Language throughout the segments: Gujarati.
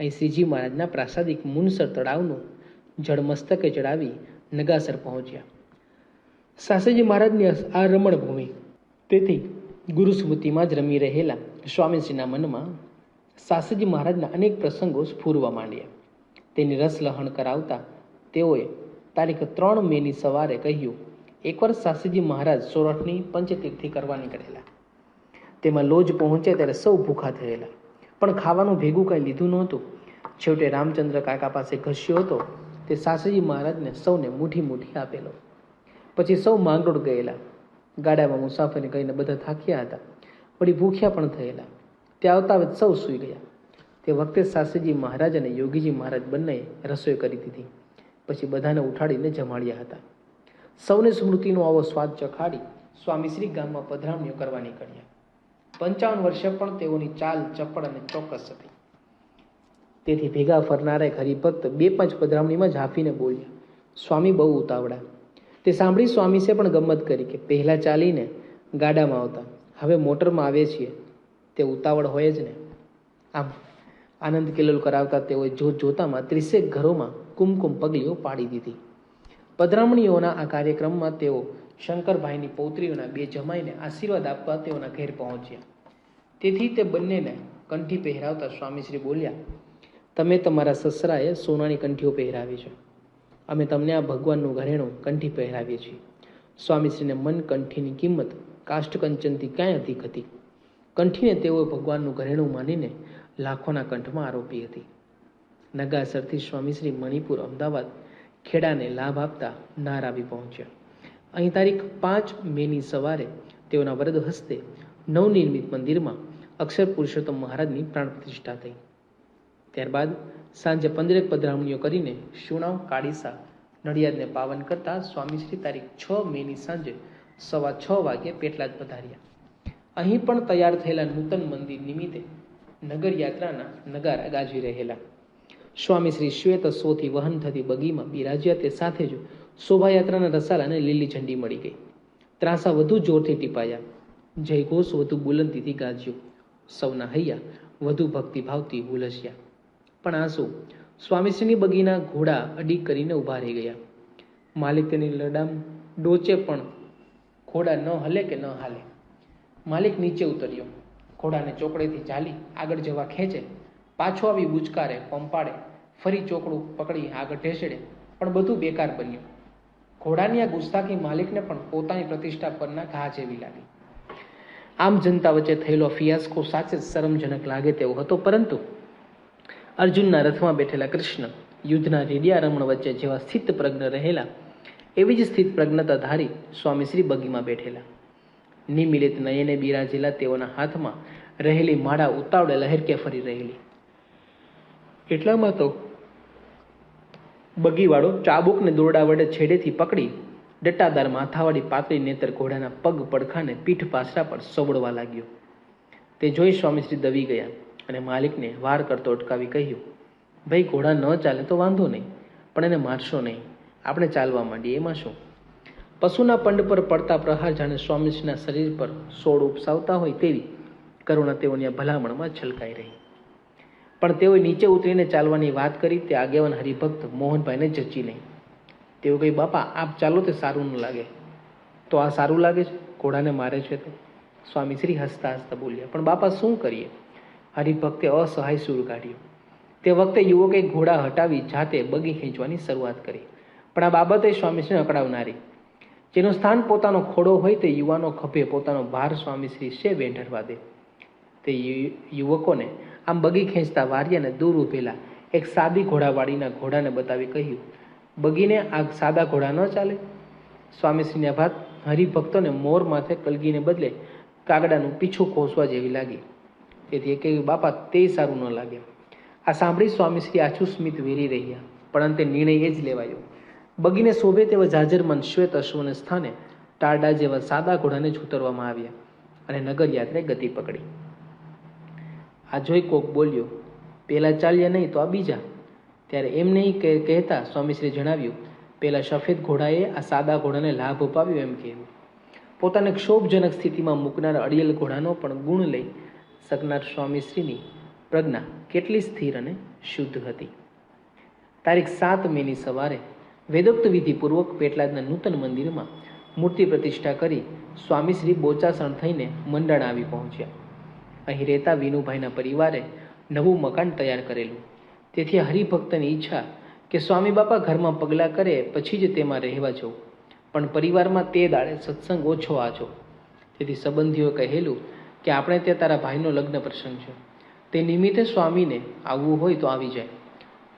અહીં શ્રીજી મહારાજના પ્રાસાદિક મુનસર તળાવનું જળમસ્તકે ચડાવી નગાસર પહોંચ્યા. સાસેજી મહારાજની આ રમણભૂમિ, તેથી ગુરુ સ્મૃતિમાં જ રમી રહેલા સ્વામીશ્રીના મનમાં સાસેજી મહારાજના અનેક પ્રસંગો સ્ફૂરવા માંડ્યા. તેની રસલહણ કરાવતા તેઓએ તારીખ ત્રણ મેની સવારે કહ્યું, એકવાર સાસુજી મહારાજ સોરઠની પંચતીર્થી કરવા નીકળેલા. તેમાં લોજ પહોંચ્યા ત્યારે સૌ ભૂખા થયેલા. પણ ખાવાનું ભેગું કાંઈ લીધું નહોતું. છેવટે રામચંદ્ર કાકા પાસે ઘસ્યો હતો. તે સાસુજી મહારાજને સૌને મૂઠી મૂઠી આપેલો. પછી સૌ માંગરોળ ગયેલા. ગાડામાં મુસાફરી કરીને બધા થાક્યા હતા. વળી ભૂખ્યા પણ થયેલા. ત્યાં આવતા વેત સૌ સૂઈ ગયા. તે વખતે સાસજી મહારાજ અને યોગીજી મહારાજ બંનેએ રસોઈ કરી દીધી. પછી બધાને ઉઠાડીને જમાડ્યા હતા. સૌને સ્મૃતિનો આવો સ્વાદ ચખાડી સ્વામીશ્રી ગામમાં પધરામણીઓ કરવા નીકળ્યા. પંચાવન વર્ષે પણ તેઓની ચાલ ચપળ અને ચોક્કસ હતી. તેથી ભેગા ફરનારા એક હરિભક્ત બે પાંચ પધરામણીમાં ઝાંફીને બોલ્યા, સ્વામી બહુ ઉતાવળા. તે સાંભળી સ્વામીસે પણ ગમત કરી કે પહેલાં ચાલીને ગાડામાં આવતા, હવે મોટરમાં આવે છીએ, તે ઉતાવળ હોય જ ને. આમ આનંદ કિલોલ કરાવતા તેઓએ જોત જોતામાં ત્રીસેક ઘરોમાં કુમકુમ પગલીઓ પાડી દીધી. પધરામણીઓના આ કાર્યક્રમમાં તેઓ શંકરભાઈની પૌત્રીઓના બે જમાઈને આશીર્વાદ આપવા તેઓના ઘેર પહોંચ્યા. તેથી તે બંનેને કંઠી પહેરાવતા સ્વામીશ્રી બોલ્યા, તમે તમારા સસરાએ સોનાની કંઠીઓ પહેરાવી છે. અમે તમને આ ભગવાનનું ઘરેણું કંઠી પહેરાવીએ છીએ. સ્વામીશ્રીને મન કંઠીની કિંમત કાષ્ઠકંચનથી ક્યાંય અધિક હતી. કંઠીને તેઓએ ભગવાનનું ઘરેણું માનીને લાખોના કંઠમાં આરોપી હતી. નગાસરથી સ્વામીશ્રી મણિપુર અમદાવાદ ખેડાને લાભ આપતા નાર આવી પહોંચ્યા. અહીં તારીખ પાંચ મેની સવારે તેઓના વરદ હસ્તે નવનિર્મિત મંદિરમાં અક્ષર પુરુષોત્તમ મહારાજની પ્રાણ પ્રતિષ્ઠા થઈ. ત્યારબાદ સાંજે પંદરેક પધરામણીઓ કરીને શુણાવ કાળીસા, નડિયાદને પાવન કરતા સ્વામીશ્રી તારીખ છ મેની સાંજે સવા છ વાગે પેટલાદ પધાર્યા. અહીં પણ તૈયાર થયેલા નૂતન મંદિર નિમિત્તે નગર યાત્રાના નગારા ગાજી રહેલા. સ્વામી શ્રી શ્વેત સોથી વહન થતી બગીમાં બિરાજ્યા તે સાથે જ શોભાયાત્રાના રસાલાને લીલી ઝંડી મળી ગઈ. ત્રાસા વધુ જોરથી ટીપાયા. જયઘોષ વધુ બુલંદીથી ગાજ્યો. સૌના હૈયા વધુ ભક્તિભાવથી હુલસ્યા પણ આંસુ સ્વામીશ્રીની બગીના ઘોડા અડી કરીને ઊભા રહી ગયા. માલિક તેની લડામ ડોચે પણ ઘોડા ન હલે કે ન હાલે. માલિક નીચે ઉતર્યો. ઘોડાને ચોકડેથી ઝાલી આગળ જવા ખેંચે. પાછો આવી બુચકારે પંપાડે ફરી ચોકડું પકડી આગળ ઢેસડે. પણ બધું બેકાર બન્યું. ઘોડાની આ ગુસ્તાખી માલિકને પણ પોતાની પ્રતિષ્ઠા પરના ઘા જેવી લાગી. આમ જનતા વચ્ચે થયેલો ફિયાસ્કો સાચે શરમજનક લાગે તેવો હતો, પરંતુ અર્જુનના રથમાં બેઠેલા કૃષ્ણ, યુદ્ધના રેડિયા રમણ વચ્ચે જેવા સ્થિત પ્રજ્ઞ રહેલા, એવી જ સ્થિત પ્રજ્ઞતા ધારી સ્વામી શ્રી બગીમાં બેઠેલા. નિમિલિત નયને બિરાજેલા તેઓના હાથમાં રહેલી માળા ઉતાવળે લહેરકે ફરી રહેલી. એટલામાં તો બગીવાળો ચાબુકને દોરડા વડે છેડેથી પકડી ડટ્ટાદાર માથાવાળી પાતળી નેતર ઘોડાના પગ પડખાને પીઠ પાસરા પર સવડવા લાગ્યો. તે જોઈ સ્વામીશ્રી દવી ગયા અને માલિકને વાર કરતો અટકાવી કહ્યું, ભાઈ, ઘોડા ન ચાલે તો વાંધો નહીં, પણ એને મારશો નહીં. આપણે ચાલવા માંડીએ, એમાં શું? પશુના પંડ પર પડતા પ્રહાર જાણે સ્વામીશ્રીના શરીર પર સોળ ઉપસાવતા હોય તેવી કરુણા તેઓની ભલામણમાં છલકાઈ રહી. પણ તેઓએ નીચે ઉતરીને ચાલવાની વાત કરી, તે આગેવાન હરિભક્ત મોહનભાઈને જચી નહીં તેઓ કહી, બાપા, આપ ચાલો, તે સારું ન લાગે. તો આ સારું લાગે છે? ઘોડાને મારે છે તો? સ્વામી શ્રી હસતા હસતા બોલ્યા. પણ બાપા, શું કરીએ? હરિભક્તે અસહાય સૂર કાઢ્યો. તે વખતે યુવકે ઘોડા હટાવી જાતે બગી ખેંચવાની શરૂઆત કરી. પણ આ બાબતે સ્વામીશ્રીને અકળાવનારી જેનું સ્થાન પોતાનો ખોડો હોય, તે યુવાનો ખભે પોતાનો ભાર સ્વામીશ્રી શે વેંઢરવા દે. તે યુવકોને આમ બગી ખેંચતા વાર્યાને દૂર ઉભેલા એક સાદી ઘોડાવાળીના ઘોડાને બતાવી કહ્યું, બગીને આ સાદા ઘોડા ન ચાલે? સ્વામીશ્રીના ભાત હરિભક્તોને મોર માથે કલગીને બદલે કાગડાનું પીછું ખોસવા જેવી લાગી. તેથી એ કહ્યું, બાપા, તે સારું ન લાગે. આ સાંભળી સ્વામીશ્રી આછું સ્મિત વેરી રહ્યા, પણ અંતે નિર્ણય એ જ લેવાયો. બગીને શોભે તેવા જાજરમાન શ્વેત અશ્વને સ્થાને ટારડા જેવા સાદા ઘોડાને જ ઉતરવામાં આવ્યા અને નગરયાત્રે ગતિ પકડી. આ જોઈ કોક બોલ્યો, પેલા ચાલ્યા નહીં તો આ બીજા. ત્યારે એમ નહીં કહેતા સ્વામીશ્રી જણાવ્યું, પેલા સફેદ ઘોડાએ આ સાદા ઘોડાને લાભ અપાવ્યો એમ કહેવું. પોતાને ક્ષોભજનક સ્થિતિમાં મૂકનાર અડિયલ ઘોડાનો પણ ગુણ લઈ શકનાર સ્વામીશ્રીની પ્રજ્ઞા કેટલી સ્થિર અને શુદ્ધ હતી. તારીખ સાત મેની સવારે વેદોક્ત વિધિપૂર્વક પેટલાદના નૂતન મંદિરમાં મૂર્તિ પ્રતિષ્ઠા કરી સ્વામીશ્રી બોચાસણ થઈને મંડળ આવી પહોંચ્યા. અહીં રહેતા વિનુભાઈના પરિવારે નવું મકાન તૈયાર કરેલું. તેથી હરિભક્તની ઈચ્છા કે સ્વામી બાપા ઘરમાં પગલાં કરે પછી જ તેમાં રહેવા જવું. પણ પરિવારમાં તે દાડે સત્સંગ ઓછો આજો તેથી સંબંધીઓએ કહેલું કે આપણે ત્યાં તારા ભાઈનો લગ્ન પ્રસંગ છે. તે નિમિત્તે સ્વામીને આવવું હોય તો આવી જાય.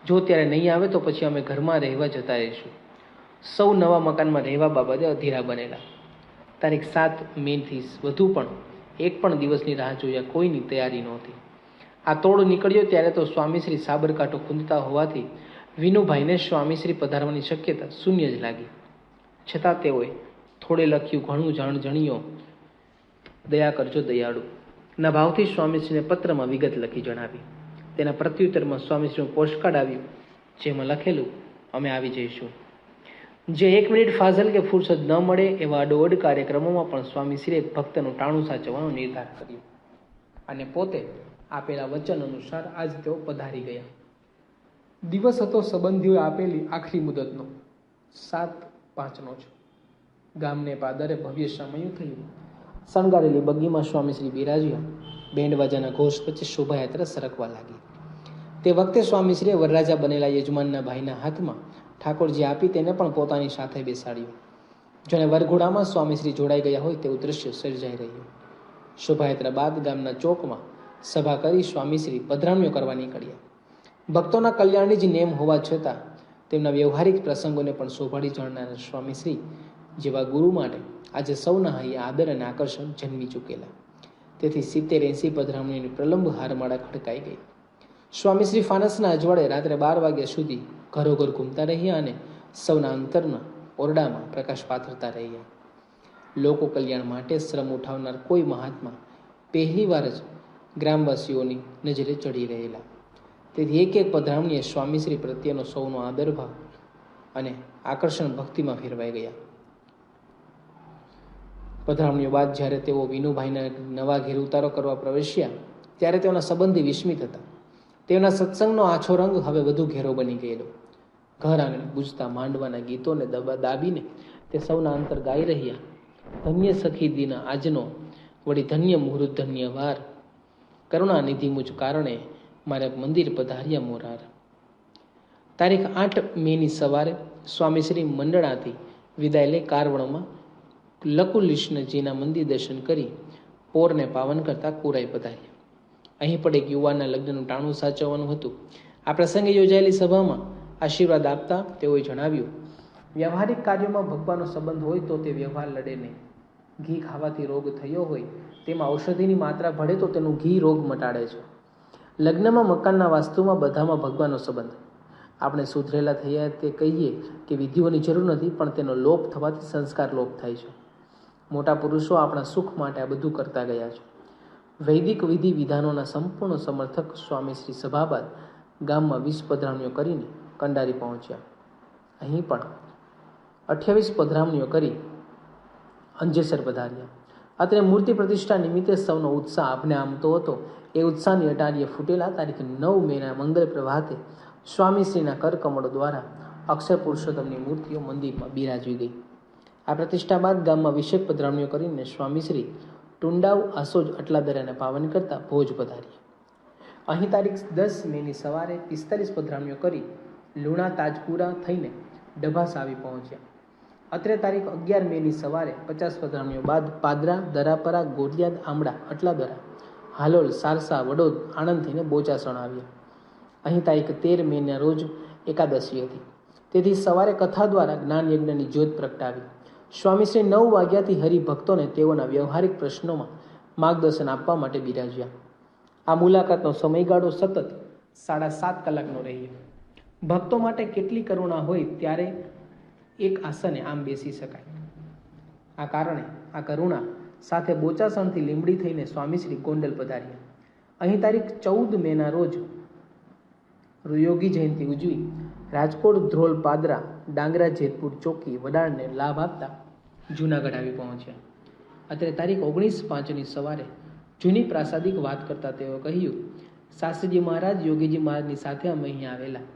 જો ત્યારે નહીં આવે તો પછી અમે ઘરમાં રહેવા જતા રહીશું. સૌ નવા મકાનમાં રહેવા બાબતે અધીરા બનેલા. તારીખ સાત મેથી વધુ પણ એક પણ દિવસની રાહ જોયા કોઈની તૈયારી નહોતી. આ તોડ નીકળ્યો ત્યારે તો સ્વામીશ્રી સાબરકાંઠો ખૂંદતા હોવાથી વિનુભાઈને સ્વામીશ્રી પધારવાની શક્યતા શૂન્ય જ લાગી. છતાં તેઓએ થોડે લખ્યું, ઘણું જાણ જણ્યો દયા કરજો દયાળુ. ના ભાવથી સ્વામીશ્રીને પત્રમાં વિગત લખી જણાવી. તેના પ્રત્યુત્તરમાં સ્વામીશ્રીનું પોસ્ટકાર્ડ આવ્યું, જેમાં લખેલું, અમે આવી જઈશું. જે એક મિનિટ ફાઝલ કે ફુરસદ ન મળે એવા અડોઅડ કાર્યક્રમોમાં પણ સ્વામીશ્રીએ ભક્તનું ટાણું સાચવવાનો નિર્ધાર કર્યો. અને પોતે આપેલા વચન અનુસાર આજ તેઓ પધારી ગયા. દિવસ હતો સંબંધીઓએ આપેલી આખરી મુદતનો. સાત પાંચનો છે ગામને પાદરે ભવ્ય સમયું થયું. શણગારેલી બગીમાં સ્વામીશ્રી બિરાજ્યા. બેન્ડ વાજાના ઘોષ પછી શોભાયાત્રા સરકવા લાગી. તે વખતે સ્વામીશ્રીએ વરરાજા બનેલા યજમાનના ભાઈના હાથમાં ઠાકોરજી આપી તેને પણ પોતાની સાથે બેસાડ્યો. જેણે વરઘોડામાં સ્વામીશ્રી જોડાઈ ગયા હોય તેવું દ્રશ્ય સર્જાઈ રહ્યું. શોભાયાત્રા બાદ ગામના ચોકમાં સભા કરી સ્વામીશ્રી પધરામણીઓ કરવા નીકળ્યા. ભક્તોના કલ્યાણની જ નેમ હોવા છતાં તેમના વ્યવહારિક પ્રસંગોને પણ શોભાડી જાણનાર સ્વામીશ્રી જેવા ગુરુ માટે આજે સૌના હૈયા આદર અને આકર્ષણ જન્મી ચૂકેલા. તેથી સિત્તેર એંસી પધરામણીની પ્રલંબ હારમાળા ખડકાઈ ગઈ. સ્વામીશ્રી ફાનસના અજવાળે રાત્રે બાર વાગ્યા સુધી ઘરોઘર ઘૂમતા રહ્યા અને સૌના અંતરના ઓરડામાં પ્રકાશ પાથરતા રહ્યા. લોકો કલ્યાણ માટે શ્રમ ઉઠાવનાર કોઈ મહાત્મા પહેલીવાર જ ગ્રામવાસીઓની નજરે ચડી રહેલા. તેથી એક એક પધરામણીએ સ્વામીશ્રી પ્રત્યેનો સૌનો આદરભાવ અને આકર્ષણ ભક્તિમાં ફેરવાઈ ગયા. પધરામણીઓ બાદ જ્યારે તેઓ વિનુભાઈના નવા ઘેર ઉતારો કરવા પ્રવેશ્યા, ત્યારે તેઓના સંબંધી વિસ્મિત હતા. તેઓના સત્સંગનો આછો રંગ હવે વધુ ઘેરો બની ગયેલો. ઘર આંગણે ગુજતા માંડવાના ગીતોને દબા દાબીને તે સૌના અંતર ગાઈ રહ્યા. ધન્ય સખી દીના આજનો વળી ધન્ય મુહૂર્ત, ધન્ય વાર. કરુણા નિધિ મુજ કારણે મારે મંદિર પધાર્યા મોરાર. તારીખ આઠ મેની સવારે સ્વામીશ્રી મંડળાથી વિદાય લઈ કારવણમાં લકુલિષ્ણજીના મંદિર દર્શન કરી પોરને પાવન કરતા કોરાઈ પધાર્યા. અહીં પણ એક યુવાનના લગ્નનું ટાણું સાચવવાનું હતું. આ પ્રસંગે યોજાયેલી સભામાં આશીર્વાદ આપતા તેઓએ જણાવ્યું, વ્યવહારિક કાર્યોમાં ભગવાનનો સંબંધ હોય તો તે વ્યવહાર લડે નહીં. ઘી ખાવાથી રોગ થયો હોય, તેમાં ઔષધિની માત્રા ભળે તો તેનું ઘી રોગ મટાડે છે. લગ્નમાં મકાનના વાસ્તુમાં બધામાં ભગવાનનો સંબંધ. આપણે સુધરેલા થયા તે કહીએ કે વિધિઓની જરૂર નથી, પણ તેનો લોપ થવાથી સંસ્કાર લોપ થાય છે. મોટા પુરુષો આપણા સુખ માટે આ બધું કરતા ગયા છે. વૈદિક વિધિ વિધાનોના સંપૂર્ણ સમર્થક સ્વામી શ્રી સભા બાદ ગામમાં વીસ પધરામણીઓ કરીને કંડારી પહોંચ્યા. અહીં પણ અઠ્યાવીસ પધરામણીઓ કરી અંજેસર પધાર્યા. અત્રે મૂર્તિ પ્રતિષ્ઠા નિમિત્તે સૌનો ઉત્સાહ આપને આમતો હતો. એ ઉત્સાહની અટારીએ ફૂટેલા તારીખ નવ મેના મંગળ પ્રભાતે સ્વામીશ્રીના કરકમળો દ્વારા અક્ષર પુરુષોત્તમની મૂર્તિઓ મંદિરમાં બિરાજવી ગઈ. આ પ્રતિષ્ઠા બાદ ગામમાં વિશેષ પધરામણીઓ કરીને સ્વામીશ્રી ટુંડાવ, આસોજ અટલાદરાને પાવન કરતા ભોજ પધાર્યા. અહીં તારીખ દસ મેની સવારે પિસ્તાલીસ પધરામણીઓ કરી લુણા તાજપુરા થઈને ડભાસ આવી પહોંચ્યા. અત્રે તારીખ અગિયાર મેની સવારે પચાસ પધરામણીઓ બાદ પાદરા, દરાપરા, ગોરિયાદ આમડા અટલાદરા, હાલોલ, સારસા, વડોદ આણંદ થઈને બોચાસણ આવ્યા. અહીં તારીખ તેર મેના રોજ એકાદશી હતી. તેથી સવારે કથા દ્વારા જ્ઞાન યજ્ઞની જ્યોત પ્રગટાવી. સ્વામીશ્રી નવ વાગ્યાથી હરિભક્તોને તેઓના વ્યવહારિક પ્રશ્નોમાં માર્ગદર્શન આપવા માટે બિરાજ્યા. આ મુલાકાતનો સમયગાળો સતત સાડા સાત કલાકનો રહ્યો ભક્તો માટે કેટલી કરુણા હોય ત્યારે એક આસને આમ બેસી શકાય. આ કારણે આ કરુણા સાથે બોચાસણથી લીંબડી થઈને સ્વામીશ્રી ગોંડલ પધાર્યા. અહીં તારીખ ચૌદ મેના રોજ યોગી જયંતિ ઉજવી રાજકોટ ધ્રોલ પાદરા ડાંગરા જેતપુર ચોકી વડાળને લાભ આપતા જૂનાગઢ આવી પહોંચ્યા. અત્યારે તારીખ ઓગણીસ પાંચની સવારે જૂની પ્રાસાદિક વાત કરતા તેઓ કહ્યું શાસ્ત્રીજી મહારાજ, યોગીજી મહારાજની સાથે અમે અહીંયા આવેલા.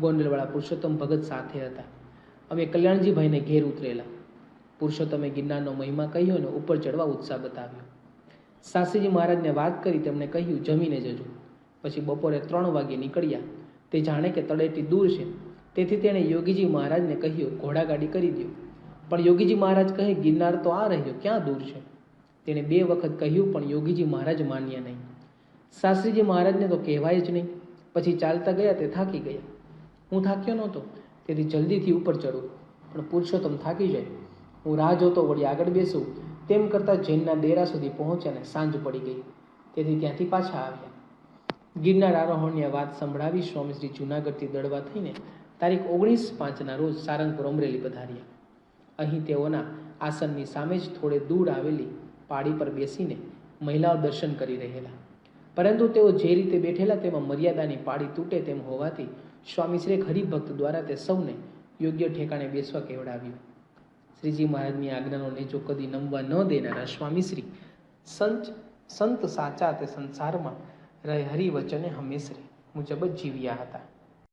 ગોંડલવાળા પુરુષોત્તમ ભગત સાથે હતા. અમે કલ્યાણજીભાઈને ઘેર ઉતરેલા. પુરુષોત્તમે ગિરનારનો મહિમા કહ્યો અને ઉપર ચડવા ઉત્સાહ બતાવ્યો. શાસ્ત્રીજી મહારાજને વાત કરી તેમણે કહ્યું, જમીને જજો. પછી બપોરે ત્રણ વાગે નીકળ્યા. તે જાણે કે તળેટી દૂર છે. તેથી તેણે યોગીજી મહારાજને કહ્યું, ઘોડાગાડી કરી દો પણ યોગીજી મહારાજ કહે, ગિરનાર તો આ રહ્યો, ક્યાં દૂર છે? તેણે બે વખત કહ્યું, પણ યોગીજી મહારાજ માન્યા નહીં. શાસ્ત્રીજી મહારાજને તો કહેવાય જ નહીં. પછી ચાલતા ગયા તે થાકી ગયા. હું થાક્યો નહોતો. તેથી જલ્દીથી ઉપર ચડું પણ પુરુષોત્તમ થાકી જાય. હું રાહ જોતો વળી આગળ બેસું. તેમ કરતાં જૈનના ડેરા સુધી પહોંચ્યા અને સાંજ પડી ગઈ. તેથી ત્યાંથી પાછા આવ્યા. ગિરનાર આરોહણની વાત સંભળાવી સ્વામીશ્રી જૂનાગઢથી દળવા થઈને તારીખ ઓગણીસ પાંચના રોજ સારંગપુર અમરેલી પધાર્યા. અહીં તેઓના આસનની સામે જ થોડે દૂર આવેલી પાડી પર બેસીને મહિલાઓ દર્શન કરી રહેલા. પરંતુ તેઓ જે રીતે બેઠેલા તેમાં મર્યાદાની પાડી તૂટે તેમ હોવાથી સ્વામીશ્રી હરિભક્ત દ્વારા તે સૌને યોગ્ય ઠેકાણે બેસવા કહેવડાવ્યું. શ્રીજી મહારાજની આજ્ઞાનો નેચો કદી નમવા ન દેનારા સ્વામીશ્રી સંત સંત સાચા તે સંસારમાં રહે હરિવચને હંમેશ મુજબ જ જીવ્યા હતા.